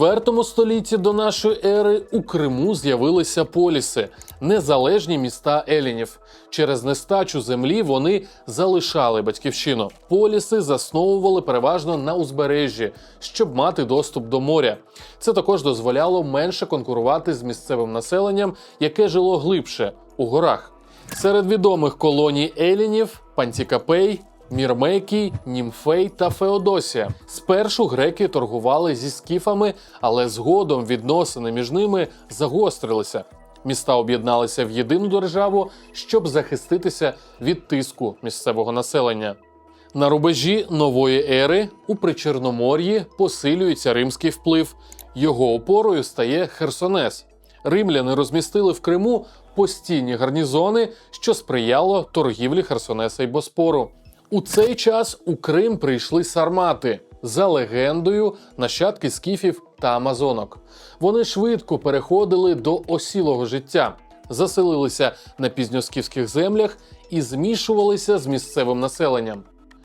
четвертому столітті до нашої ери у Криму з'явилися поліси, незалежні міста елінів. Через нестачу землі вони залишали батьківщину. Поліси засновували переважно на узбережжі, щоб мати доступ до моря. Це також дозволяло менше конкурувати з місцевим населенням, яке жило глибше у горах. Серед відомих колоній елінів Пантікапей, Мірмекій, Німфей та Феодосія. Спершу греки торгували зі скіфами, але згодом відносини між ними загострилися. Міста об'єдналися в єдину державу, щоб захиститися від тиску місцевого населення. На рубежі нової ери у Причорномор'ї посилюється римський вплив. Його опорою стає Херсонес. Римляни розмістили в Криму постійні гарнізони, що сприяло торгівлі Херсонеса й Боспору. У цей час у Крим прийшли сармати за легендою нащадки скіфів та амазонок. Вони швидко переходили до осілого життя, заселилися на пізньоскіфських землях і змішувалися з місцевим населенням.